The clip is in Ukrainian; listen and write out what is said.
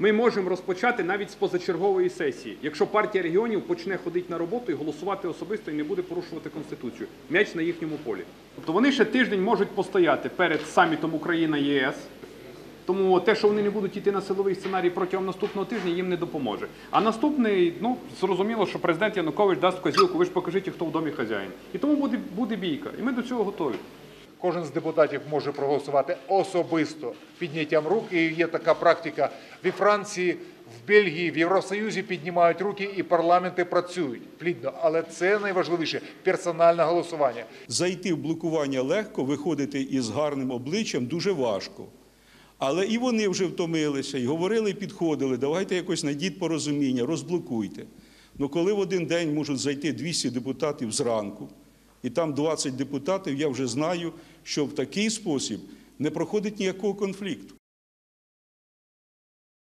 Ми можемо розпочати навіть з позачергової сесії, якщо партія регіонів почне ходити на роботу і голосувати особисто і не буде порушувати конституцію. М'яч на їхньому полі. Тобто вони ще тиждень можуть постояти перед самітом Україна ЄС. Тому те, що вони не будуть йти на силовий сценарій протягом наступного тижня, їм не допоможе. А наступний, ну зрозуміло, що президент Янукович дасть козілку, ви ж покажіть, хто в домі хазяїн. І тому буде, буде бійка. І ми до цього готові. Кожен з депутатів може проголосувати особисто підняттям рук. І є така практика в Франції, в Бельгії, в Євросоюзі піднімають руки і парламенти працюють плідно. Але це найважливіше персональне голосування. Зайти в блокування легко, виходити із гарним обличчям дуже важко. Але і вони вже втомилися, і говорили, і підходили, давайте якось знайдіть порозуміння, розблокуйте. Ну коли в один день можуть зайти 200 депутатів зранку, і там 20 депутатів, я вже знаю, що в такий спосіб не проходить ніякого конфлікту.